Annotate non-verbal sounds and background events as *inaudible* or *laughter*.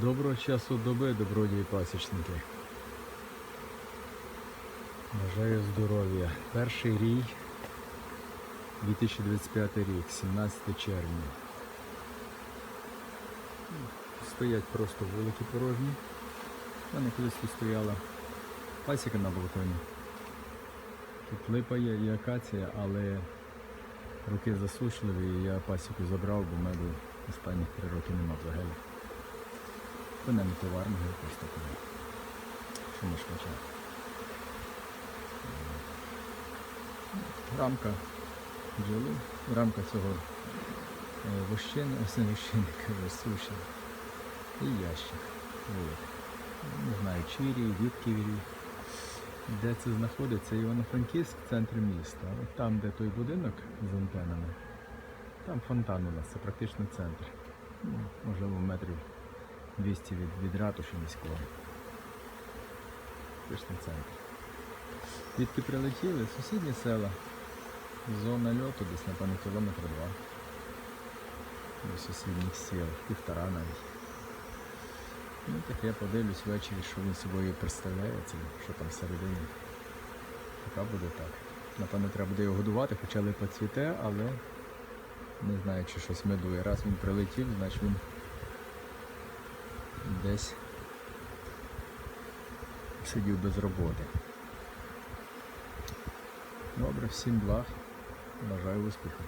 Доброго часу доби, добродії пасічники. Бажаю здоров'я. Перший рій 2025 рік, 17 червня. Стоять просто вулики порожні. У мене колись тут стояла пасіка на балконі. Тут липа є і акація, але роки засушливі і я пасіку забрав, бо меду останніх три роки нема взагалі. Вона не товарного якось такого. Що можеш почати? Рамка бджоли, рамка цього е, вощини, ось не *laughs* кажу, суші. І ящик. великий. Не знаю, чирі, відківірі. Де це знаходиться? Івано-Франківськ, центр міста. От там, де той будинок з антенами, там фонтан у нас, це практично центр. Ну, можливо, метрів 200 від, від ратуші міського. Практично центр. Звідки прилетіли? Сусідні села. Зона льоту десь, напевно, кілометра два. До сусідніх сіл, півтора навіть. Ну так я подивлюсь ввечері, що він собою представляє, це, що там всередині. Поки буде так. Напевно, треба буде його годувати, хоча липа цвіте, але не знаю, чи щось медує. Раз він прилетів, значить він десь сидів без роботи. Добре, всім благ. Бажаю успіху.